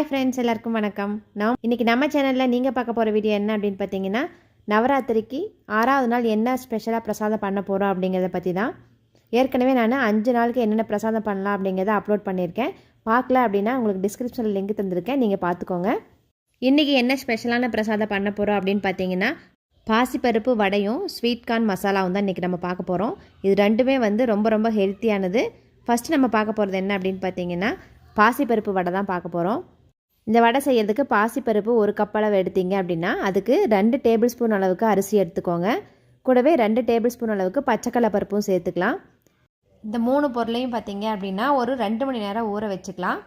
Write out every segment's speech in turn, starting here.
Hi friends எல்லாருக்கும் வணக்கம். நான் இன்றைக்கி நம்ம சேனலில் நீங்கள் பார்க்க போகிற வீடியோ என்ன அப்படின்னு பார்த்தீங்கன்னா நவராத்திரிக்கு ஆறாவது நாள் என்ன ஸ்பெஷலாக பிரசாதம் பண்ண போகிறோம் அப்படிங்கிறத பற்றி தான். ஏற்கனவே நான் அஞ்சு நாளுக்கு என்னென்ன பிரசாதம் பண்ணலாம் அப்படிங்கிறத அப்லோட் பண்ணியிருக்கேன். பார்க்கல அப்படின்னா உங்களுக்கு டிஸ்கிரிப்ஷனில் லிங்க் தந்திருக்கேன். நீங்கள் பார்த்துக்கோங்க. இன்றைக்கி என்ன ஸ்பெஷலான பிரசாதம் பண்ண போகிறோம் அப்படின்னு பார்த்தீங்கன்னா பாசிப்பருப்பு வடையும் ஸ்வீட் கார்ன் மசாலாவும் தான் இன்றைக்கி நம்ம பார்க்க போகிறோம் இது ரெண்டுமே வந்து ரொம்ப ரொம்ப ஹெல்த்தியானது ஃபஸ்ட்டு நம்ம பார்க்க போகிறது என்ன அப்படின்னு பார்த்தீங்கன்னா பாசிப்பருப்பு வடை தான் பார்க்க போகிறோம் இந்த வடை செய்கிறதுக்கு பாசிப்பருப்பு ஒரு கப்பளவு எடுத்தீங்க அப்படின்னா அதுக்கு ரெண்டு டேபிள் ஸ்பூன் அளவுக்கு அரிசி எடுத்துக்கோங்க. கூடவே ரெண்டு டேபிள் ஸ்பூன் அளவுக்கு பச்சைக்கடலை பருப்பும் சேர்த்துக்கலாம். இந்த மூணு பொருளையும் பார்த்தீங்க அப்படின்னா ஒரு ரெண்டு மணி நேரம் ஊற வச்சுக்கலாம்.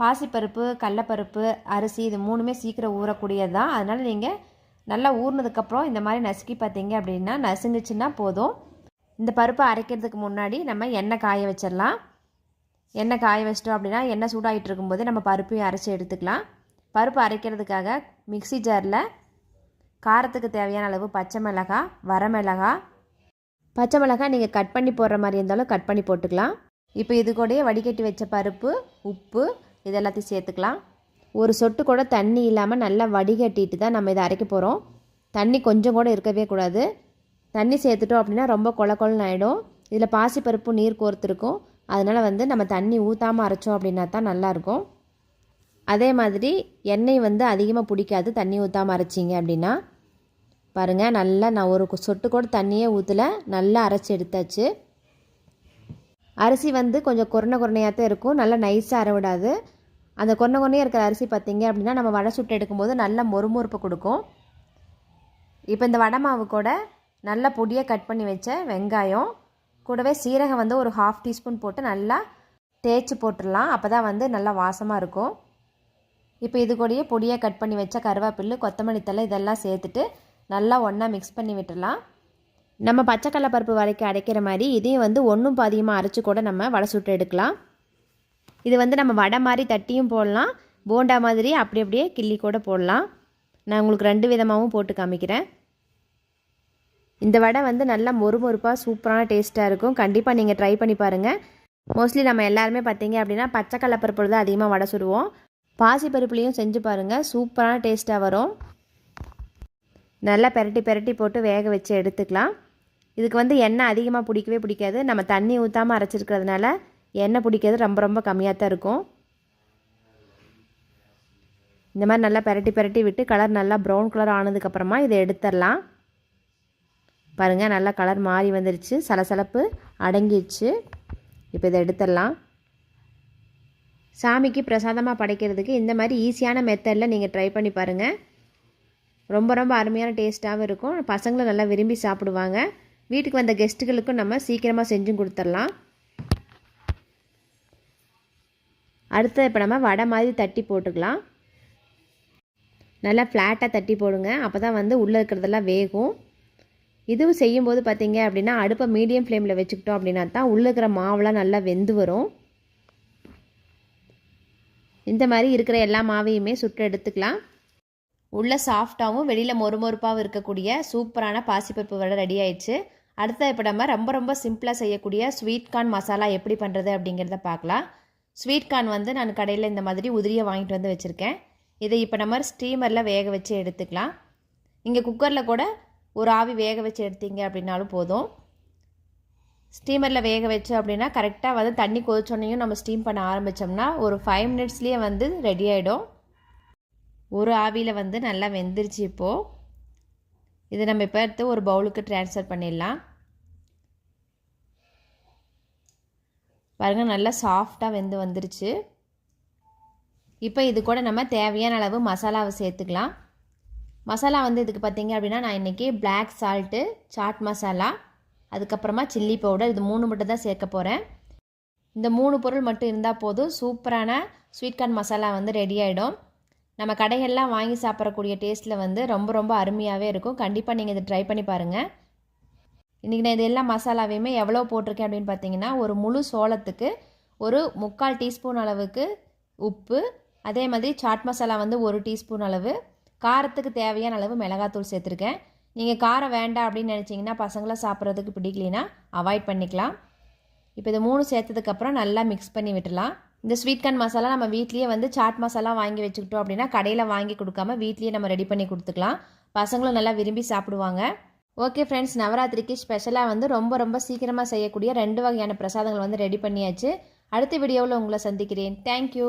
பாசிப்பருப்பு கடலப்பருப்பு அரிசி இது மூணுமே சீக்கிரம் ஊறக்கூடியது தான் அதனால் நீங்கள் நல்லா ஊறினதுக்கப்புறம் இந்த மாதிரி நசுக்கி பார்த்தீங்க அப்படின்னா நசுங்குச்சுன்னா போதும். இந்த பருப்பை அரைக்கிறதுக்கு முன்னாடி நம்ம எண்ணெய் காய வச்சிடலாம். எண்ணெய் காய வச்சிட்டோம் அப்படின்னா எண்ணெய் சூடாகிட்டு இருக்கும்போது நம்ம பருப்பையும் அரைச்சி எடுத்துக்கலாம். பருப்பு அரைக்கிறதுக்காக மிக்ஸி ஜாரில் காரத்துக்கு தேவையான அளவு பச்சை மிளகாய் வரமிளகாய் பச்சை மிளகாய் நீங்கள் கட் பண்ணி போடுற மாதிரி இருந்தாலும் கட் பண்ணி போட்டுக்கலாம். இப்போ இது கூடயே வடிகட்டி வச்ச பருப்பு உப்பு இது எல்லாத்தையும் சேர்த்துக்கலாம். ஒரு சொட்டு கூட தண்ணி இல்லாமல் நல்லா வடிகட்டிட்டு தான் நம்ம இதை அரைக்க போகிறோம் தண்ணி கொஞ்சம் கூட இருக்கவே கூடாது. தண்ணி சேர்த்துட்டோம் அப்படின்னா ரொம்ப கொல கொலன்னு ஆகிடும் இதில் பாசிப்பருப்பு நீர் கோர்த்துருக்கும் அதனால் வந்து நம்ம தண்ணி ஊற்றாமல் அரைச்சோம் அப்படின்னா தான் நல்லாயிருக்கும். அதே மாதிரி எண்ணெய் வந்து அதிகமாக பிடிக்காது தண்ணி ஊற்றாமல் அரைச்சிங்க அப்படின்னா. பாருங்கள் நல்லா நான் ஒரு சொட்டு கூட தண்ணியே ஊற்றல நல்லா அரைச்சி எடுத்தாச்சு. அரிசி வந்து கொஞ்சம் குறனை குறனையாக தான் இருக்கும் நல்லா நைஸாக அரைவிடாது. அந்த கொன்ன கொன்னையாக இருக்கிற அரிசி பார்த்தீங்க அப்படின்னா நம்ம வடை சுட்டு எடுக்கும்போது நல்ல மொறுமொறுப்பு கொடுக்கும். இப்போ இந்த வடை மாவு கூட நல்லா பொடியாக கட் பண்ணி வச்ச வெங்காயம் கூடவே சீரகம் வந்து ஒரு ஹாஃப் டீஸ்பூன் போட்டு நல்லா தேய்ச்சி போட்டுடலாம். அப்போ தான் வந்து நல்லா வாசமாக இருக்கும். இப்போ இது கூடயே பொடியாக கட் பண்ணி வச்ச கருவேப்பில்லு கொத்தமல்லி தழை இதெல்லாம் சேர்த்துட்டு நல்லா ஒன்றா மிக்ஸ் பண்ணி விட்டுடலாம். நம்ம பச்சைக்கடலை பருப்பு வரைக்கும் அடைக்கிற மாதிரி இதையும் வந்து ஒன்றும் பாதியமாக அரைச்சி கூட நம்ம வடை சுட்டு எடுக்கலாம். இது வந்து நம்ம வடை மாதிரி தட்டியும் போடலாம். போண்டா மாதிரி அப்படி அப்படியே கிள்ளி கூட போடலாம். நான் உங்களுக்கு ரெண்டு விதமாகவும் போட்டு காமிக்கிறேன். இந்த வடை வந்து நல்லா மொறுமொறுப்பாக சூப்பரான டேஸ்ட்டாக இருக்கும். கண்டிப்பாக நீங்கள் ட்ரை பண்ணி பாருங்கள் மோஸ்ட்லி நம்ம எல்லாருமே பார்த்தீங்க அப்படின்னா பச்சை கடலப்பருப்பு தான் அதிகமாக வடை சுடுவோம். பாசி பருப்புலேயும் செஞ்சு பாருங்கள் சூப்பரான டேஸ்ட்டாக வரும். நல்லா பெரட்டி பெரட்டி போட்டு வேக வச்சு எடுத்துக்கலாம். இதுக்கு வந்து எண்ணெய் அதிகமாக பிடிக்கவே பிடிக்காது. நம்ம தண்ணி ஊற்றாமல் அரைச்சிருக்கிறதுனால எண்ணெய் பிடிக்கிறது ரொம்ப ரொம்ப கம்மியாக தான் இருக்கும். இந்த மாதிரி நல்லா பெரட்டி பெரட்டி விட்டு கலர் நல்லா ப்ரௌன் கலர் ஆனதுக்கப்புறமா இதை எடுத்துடலாம். பாருங்கள் நல்லா கலர் மாறி வந்துருச்சு. சலசலப்பு அடங்கிடுச்சு இப்போ இதை எடுத்துடலாம். சாமிக்கு பிரசாதமாக படைக்கிறதுக்கு இந்த மாதிரி ஈஸியான மெத்தடில் நீங்கள் ட்ரை பண்ணி பாருங்கள் ரொம்ப ரொம்ப அருமையான டேஸ்ட்டாகவும் இருக்கும். பசங்களும் நல்லா விரும்பி சாப்பிடுவாங்க. வீட்டுக்கு வந்த கெஸ்ட்டுகளுக்கும் நம்ம சீக்கிரமாக செஞ்சும் கொடுத்துடலாம். அடுத்து இப்போ நம்ம வடை மாதிரி தட்டி போட்டுக்கலாம். நல்லா ஃப்ளாட்டாக தட்டி போடுங்க. அப்போ தான் வந்து உள்ளே இருக்கிறதெல்லாம் வேகும். இதுவும் செய்யும்போது பார்த்தீங்க அப்படின்னா அடுப்பை மீடியம் ஃப்ளேமில் வச்சுக்கிட்டோம் அப்படின்னா தான் உள்ளே இருக்கிற மாவுலாம் நல்லா வெந்து வரும். இந்த மாதிரி இருக்கிற எல்லா மாவையுமே சுட்டு எடுத்துக்கலாம். உள்ளே சாஃப்டாகவும் வெளியில் மொறுமொறுப்பாகவும் இருக்கக்கூடிய சூப்பரான பாசிப்பருப்பு வடை ரெடி ஆயிடுச்சு. அடுத்த இப்போ நம்ம ரொம்ப ரொம்ப சிம்பிளாக செய்யக்கூடிய ஸ்வீட் கார்ன் மசாலா எப்படி பண்ணுறது அப்படிங்கிறத பார்க்கலாம். ஸ்வீட் கார்ன் வந்து நான் கடையில் இந்த மாதிரி உதிரியை வாங்கிட்டு வந்து வச்சுருக்கேன். இதை இப்போ நம்ம ஸ்டீமரில் வேக வச்சு எடுத்துக்கலாம். இங்கே குக்கரில் கூட ஒரு ஆவி வேக வச்சு எடுத்தீங்க அப்படின்னாலும் போதும். ஸ்டீமரில் வேக வச்சு அப்படின்னா கரெக்டாக வந்து தண்ணி கொதிச்சோன்னையும் நம்ம ஸ்டீம் பண்ண ஆரம்பித்தோம்னா ஒரு ஃபைவ் மினிட்ஸ்லேயே வந்து ரெடி ஆகிடும் ஒரு ஆவியில் வந்து நல்லா வெந்துருச்சு இப்போது இதை நம்ம இப்போ எடுத்து ஒரு பவுலுக்கு ட்ரான்ஸ்ஃபர் பண்ணிடலாம். பாருங்கள் நல்லா சாஃப்டாக வெந்து வந்துருச்சு. இப்போ இது கூட நம்ம தேவையான அளவு மசாலாவை சேர்த்துக்கலாம். மசாலா வந்து இதுக்கு பார்த்தீங்க அப்படின்னா நான் இன்றைக்கி பிளாக் சால்ட்டு சாட் மசாலா அதுக்கப்புறமா சில்லி பவுடர் இது மூணு மட்டும் தான் சேர்க்க போகிறேன் இந்த மூணு பொருள் மட்டும் இருந்தால் போதும். சூப்பரான ஸ்வீட் கார்ன் மசாலா வந்து ரெடி ஆகிடும் நம்ம கடைகள்லாம் வாங்கி சாப்பிட்றக்கூடிய டேஸ்ட்டில் வந்து ரொம்ப ரொம்ப அருமையாகவே இருக்கும். கண்டிப்பாக நீங்கள் இதை ட்ரை பண்ணி பாருங்கள் இன்றைக்கி நான் இது எல்லா மசாலாவையுமே எவ்வளோ போட்டிருக்கேன் அப்படின்னு பார்த்தீங்கன்னா ஒரு முழு சோளத்துக்கு ஒரு முக்கால் டீஸ்பூன் அளவுக்கு உப்பு அதே மாதிரி சாட் மசாலா வந்து ஒரு டீஸ்பூன் அளவு காரத்துக்கு தேவையான அளவு மிளகாத்தூள் சேர்த்துருக்கேன். நீங்கள் காரம் வேண்டாம் அப்படின்னு நினச்சிங்கன்னா பசங்களாம் சாப்பிட்றதுக்கு பிடிக்கலைன்னா அவாய்ட் பண்ணிக்கலாம். இப்போ இது மூணு சேர்த்ததுக்கப்புறம் நல்லா மிக்ஸ் பண்ணி விட்டுலாம் இந்த ஸ்வீட் கார்ன் மசாலா நம்ம வீட்லேயே வந்து சாட் மசாலா வாங்கி வச்சுக்கிட்டோம் அப்படின்னா கடையில் வாங்கி கொடுக்காம வீட்லேயே நம்ம ரெடி பண்ணி கொடுத்துக்கலாம். பசங்களும் நல்லா விரும்பி சாப்பிடுவாங்க. ஓகே ஃப்ரெண்ட்ஸ் நவராத்திரிக்கு ஸ்பெஷலாக வந்து ரொம்ப ரொம்ப சீக்கிரமாக செய்யக்கூடிய ரெண்டு வகையான பிரசாதங்கள் வந்து ரெடி பண்ணியாச்சு. அடுத்த வீடியோவில் உங்களை சந்திக்கிறேன். தேங்க்யூ